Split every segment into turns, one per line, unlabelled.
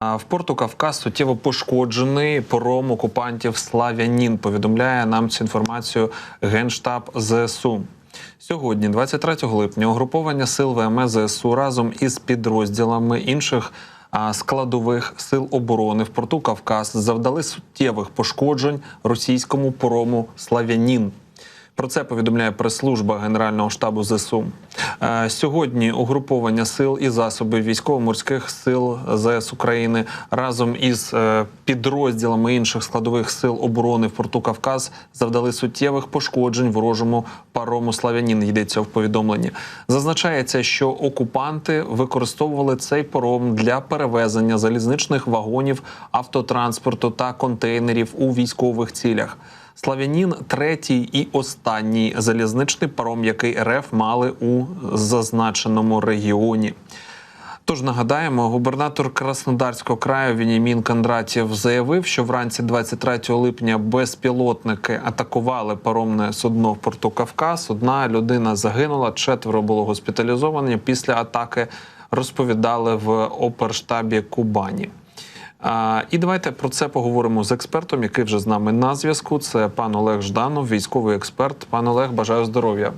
В порту Кавказ суттєво пошкоджений пором окупантів Славянін. Повідомляє нам цю інформацію Генштаб ЗСУ. Сьогодні, 23 липня, угруповання сил ВМС ЗСУ разом із підрозділами інших складових сил оборони в порту Кавказ завдали суттєвих пошкоджень російському порому Славянін. Про це повідомляє прес-служба Генерального штабу ЗСУ. Е, Сьогодні угруповання сил і засобів військово-морських сил ЗС України разом із е, підрозділами інших складових сил оборони в порту Кавказ завдали суттєвих пошкоджень ворожому парому Славянін. Йдеться в повідомленні. Зазначається, що окупанти використовували цей паром для перевезення залізничних вагонів, автотранспорту та контейнерів у військових цілях. Славянін третій і останній залізничний паром, який РФ мали у зазначеному регіоні. Тож нагадаємо, губернатор Краснодарського краю Вінімін Кондратєв заявив, що вранці 23 липня безпілотники атакували паромне судно в порту Кавказ. Одна людина загинула, четверо було госпіталізовані. Після атаки розповідали в оперштабі Кубані. А, і давайте про це поговоримо з експертом, який вже з нами на зв'язку. Це пан Олег Жданов, військовий експерт. Пан Олег, бажаю здоров'я.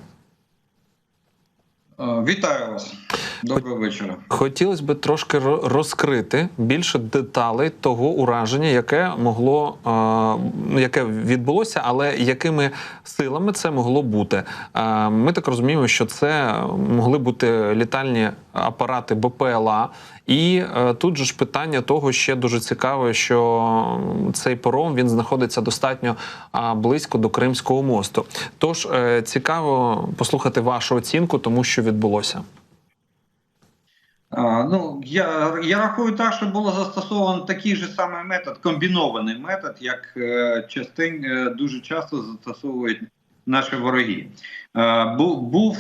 Е, Вітаю вас. Доброго вечора.
Хотілося б трошки розкрити більше деталей того ураження, яке могло яке відбулося, але якими силами це могло бути. Ми так розуміємо, що це могли бути літальні апарати БПЛА. І е, тут же ж питання того ще дуже цікаве, що цей пором він знаходиться достатньо близько до Кримського мосту. Тож е, цікаво послухати вашу оцінку, тому що відбулося.
Ну, я, я рахую так, що було застосовано такий же самий метод, комбінований метод, як е, частин, е, дуже часто застосовують наші вороги. Е, був,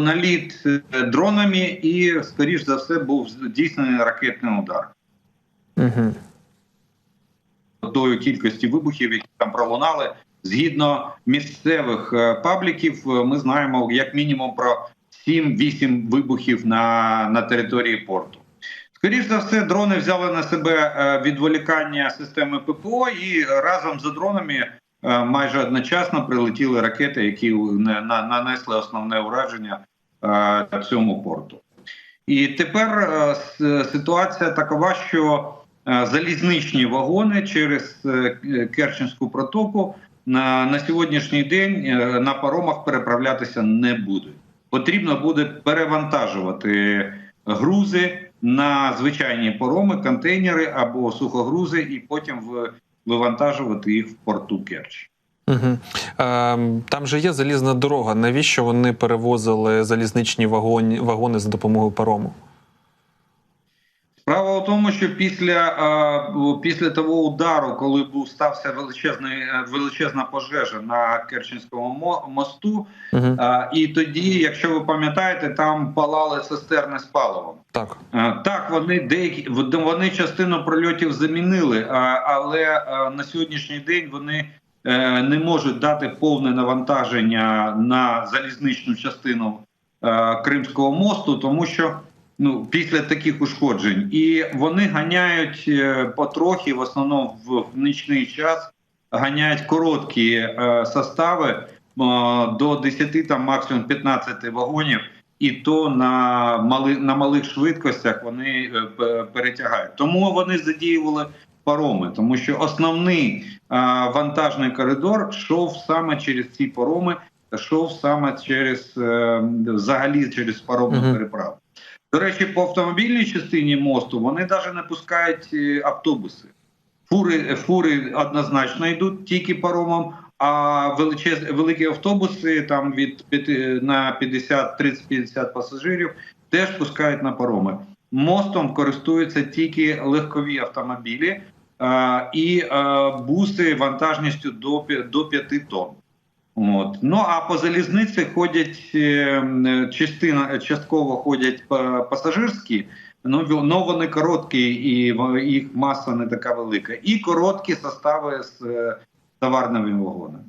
наліт дронами і, скоріш за все, був здійснений ракетний удар.
Угу.
Тою кількості вибухів, які там пролунали, згідно місцевих пабліків, ми знаємо як мінімум про 7-8 вибухів на, на території порту. Скоріше за все, дрони взяли на себе е, відволікання системи ППО, і разом з дронами е, майже одночасно прилетіли ракети, які на- на- нанесли основне ураження е, цьому порту. І тепер ситуація такова, що залізничні вагони через Керченську протоку на, сьогоднішній день на паромах переправлятися не будуть. Потрібно буде перевантажувати грузи на звичайні пороми, контейнери або сухогрузи, і потім вивантажувати їх в порту Керч.
Угу. Там же є залізна дорога. Навіщо вони перевозили залізничні вагони, вагони за допомогою парому?
Справа в тому, що після, після того удару, коли був стався величезний, е, величезна пожежа на Керченському мо- мосту,
Угу.
і тоді, якщо ви пам'ятаєте, там палали цистерни з паливом.
Так.
Е, Так, вони деякі вони частину прольотів замінили, але е, на сьогоднішній день вони не можуть дати повне навантаження на залізничну частину Кримського мосту, тому що ну після таких ушкоджень, і вони ганяють е, потрохи, в основному в нічний час ганяють короткі е, состави е, до 10, там максимум 15 вагонів і то на мали, на малих швидкостях вони е, перетягають. Тому вони задіювали пароми, тому що основний вантажний коридор йшов саме через ці пароми, йшов саме через е, взагалі через паромну переправу. До речі, по автомобільній частині мосту вони навіть не пускають е, автобуси. Фури, фури однозначно йдуть тільки паромом, а величез, великі автобуси там від п'яти- на 50, 30-50 пасажирів теж пускають на пароми. Мостом користуються тільки легкові автомобілі а, і а, буси вантажністю до, до 5 тонн. От. Ну а по залізниці ходять е, частина частково ходять пасажирські, ну ві- ну вони короткі і їх маса не така велика. І короткі состави з е, товарними вагонами.